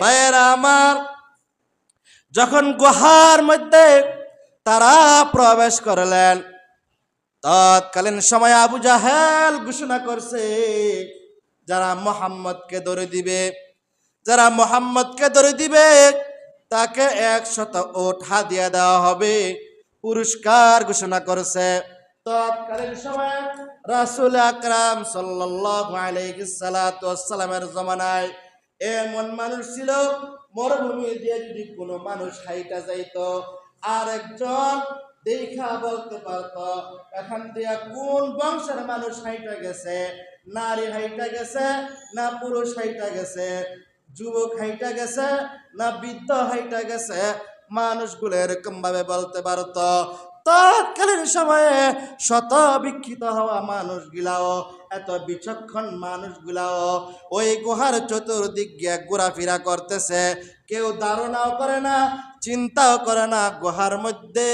ভাইয়েরা আমার, যখন গুহার মধ্যে তারা প্রবেশ করলেন, তৎকালীন সময় আবু জাহেল ঘোষণা করছে, যারা মোহাম্মদকে ধরে দিবে, যারা মোহাম্মদকে ধরে দিবে, তাকে একশত ওট হাদিয়া দেওয়া হবে, পুরস্কার ঘোষণা করছে। তৎকালীন সময় রাসূল আকরাম সাল্লাতু ওয়াসসালামের জমানায় এমন মানুষ ছিল মরুভূমি দিয়ে যদি কোনো মানুষ হাইটা যাইত আর একজন দেখা বলতে পারতো, এখান দিয়ে কোন বংশের মানুষ হাইটা গেছে? নারী হাইটা গেছে না পুরুষ হাইটা গেছে? যুবক হাইটা গেছে না বৃদ্ধ হাইটা গেছে? মানুষগুলো এরকম ভাবে বলতে পারতো। তৎকালীন সময়ে শত বিক্ষিত হওয়া মানুষগুলাও, এত বিচক্ষণ মানুষগুলাও ওই গুহার চতুর্দিক গিয়ে ঘোরাফেরা করতেছে। কেউ ধারণাও করে না, চিন্তাও করে না, গুহার মধ্যে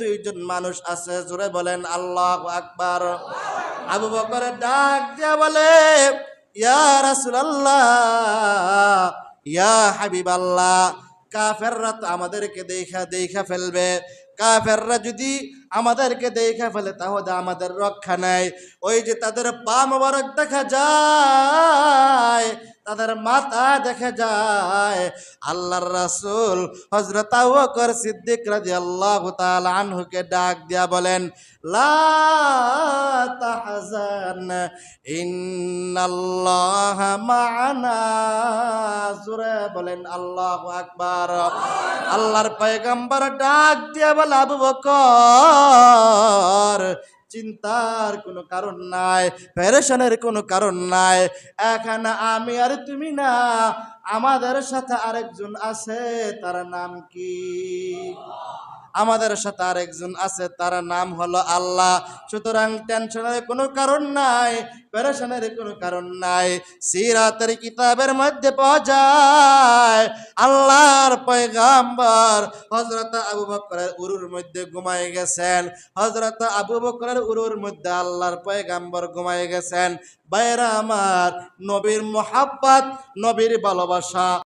দুইজন মানুষ আছে, জোরে বলেন আল্লাহ আকবার। আবু বকর ডাক দিয়া বলে, ইয়া রাসূলুল্লাহ, ইয়া হাবিবাল্লাহ, কাফেররা তো আমাদেরকে দেখা দেখা ফেলবে। কাফেররা যদি আমাদেরকে দেখে ফেলে, তাহলে আমাদের রক্ষা নাই। ওই যে তাদের পা মোবারক দেখা যায়, তাদের মাথা দেখা যায়। আল্লাহর রাসুল হযরত আবু বকর সিদ্দিক রাদিয়াল্লাহু তাআলা আনহুকে ডাক দিয়া বলেন, লা আল্লাহর ডাক দিয়া আবু বকর, চিন্তার কোনো কারণ নাই প্যারেশনের কোনো কারণ নাই, এখানে আমি আর তুমি না, আমাদের সাথে আরেকজন আছে, তার নাম কি? আমাদের সাথে আরেকজন আছে, তার নাম হলো আল্লাহ। সুতরাং টেনশনের কোনো কারণ নাই প্যারেশনের কোনো কারণ নাই। সিরাতের কিতাবের মধ্যে পাওয়া যায়, আল্লাহর পয়গাম্বর হজরত আবু বকরের উরুর মধ্যে ঘুমাই গেছেন। হজরত আবু বকরের উরুর মধ্যে আল্লাহর পয়গাম্বর ঘুমাই গেছেন। বাইরা আমার নবীর মোহাব্বত, নবীর ভালোবাসা।